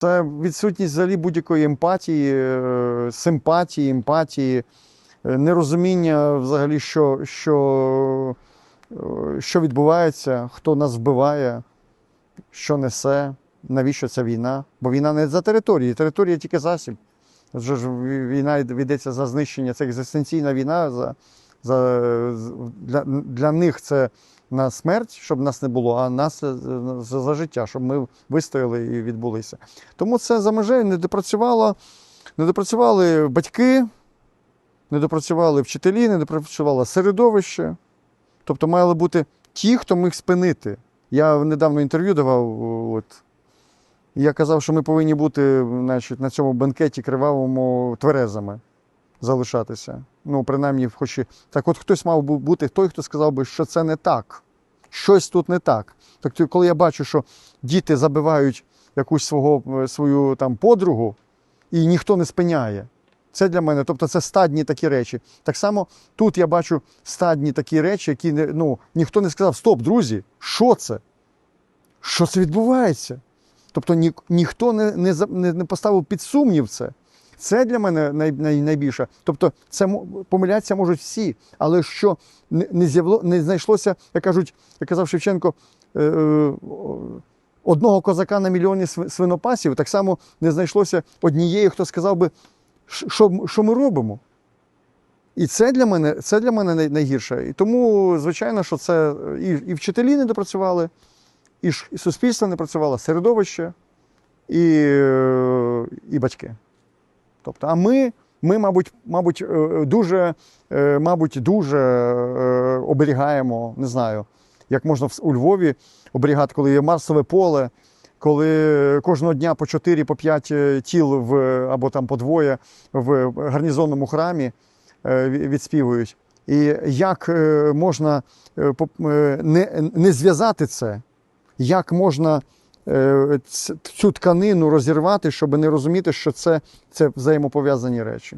Це відсутність взагалі будь-якої емпатії, е, симпатії, емпатії, е, нерозуміння взагалі, що, що, е, що відбувається, хто нас вбиває, що несе, навіщо ця війна. Бо війна не за території, територія тільки засіб. Вже ж війна ведеться за знищення, це екзистенційна війна. За, за, для, для них це на смерть, щоб нас не було, а нас е, за, життя, щоб ми вистояли і відбулися. Тому це за межею не допрацювало, не допрацювали батьки, не допрацювали вчителі, не допрацювало середовище. Тобто мали бути ті, хто міг спинити. Я недавно інтерв'ю давав. От, я казав, що ми повинні бути значить, на цьому бенкеті кривавому тверезами залишатися. Ну, принаймні, хоч і- так от хтось мав би бути той, хто сказав би, що це не так. Щось тут не так. Тобто, коли я бачу, що діти забивають якусь свого, е, свою там подругу, і ніхто не спиняє. Це для мене, тобто це стадні такі речі. Так само тут я бачу стадні такі речі, які ну, ніхто не сказав: Стоп, друзі, що це? Що це відбувається? Тобто ні, ніхто не, не, не поставив під сумнів це. Це для мене най, най, найбільше. Тобто, це помилятися можуть всі, але що не, не, з'явло, не знайшлося, як кажуть, як казав Шевченко, е, е, одного козака на мільйоні свинопасів, так само не знайшлося однієї, хто сказав би, що, що ми робимо. І це для мене, це для мене най- найгірше. І тому, звичайно, що це і, і вчителі не допрацювали, і, і суспільство не працювало, середовище, і, е, і батьки. Тобто, а ми, ми мабуть, мабуть, е, дуже, е, мабуть, дуже е, оберігаємо, не знаю, як можна у Львові оберігати, коли є Марсове поле, коли кожного дня по 4 по 5 тіл в, або там по двоє в гарнізонному храмі е, відспівують. І як е, можна е, е, не, не зв'язати це, як можна е, цю тканину розірвати, щоб не розуміти, що це, це взаємопов'язані речі.